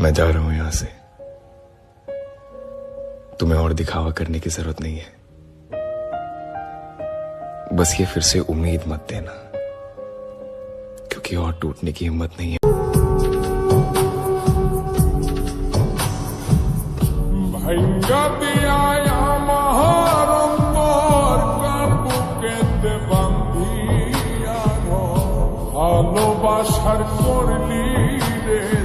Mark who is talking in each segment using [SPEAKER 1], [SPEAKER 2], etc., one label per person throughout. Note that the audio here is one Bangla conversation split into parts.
[SPEAKER 1] मैं जा रहा हूं यहां से तुम्हें और दिखावा करने की जरूरत नहीं है बस ये फिर से उम्मीद मत देना क्योंकि और टूटने की हिम्मत नहीं है
[SPEAKER 2] ভাঙ্গা দিয়া আমার অন্তর কার বুকেতে বান্ধিয়া ঘর। ভালোবাসার করলি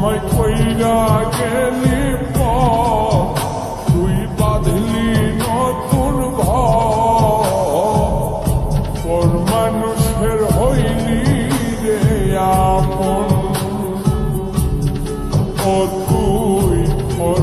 [SPEAKER 2] আমায় কইরা গেলি তুই বাঁধলি নতুন ভর মানুষের হইলি রে আপন। ও তুই পর